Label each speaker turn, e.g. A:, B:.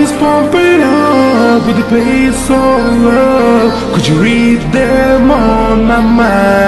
A: is pumping up with the pace of love Could you read them on my mind?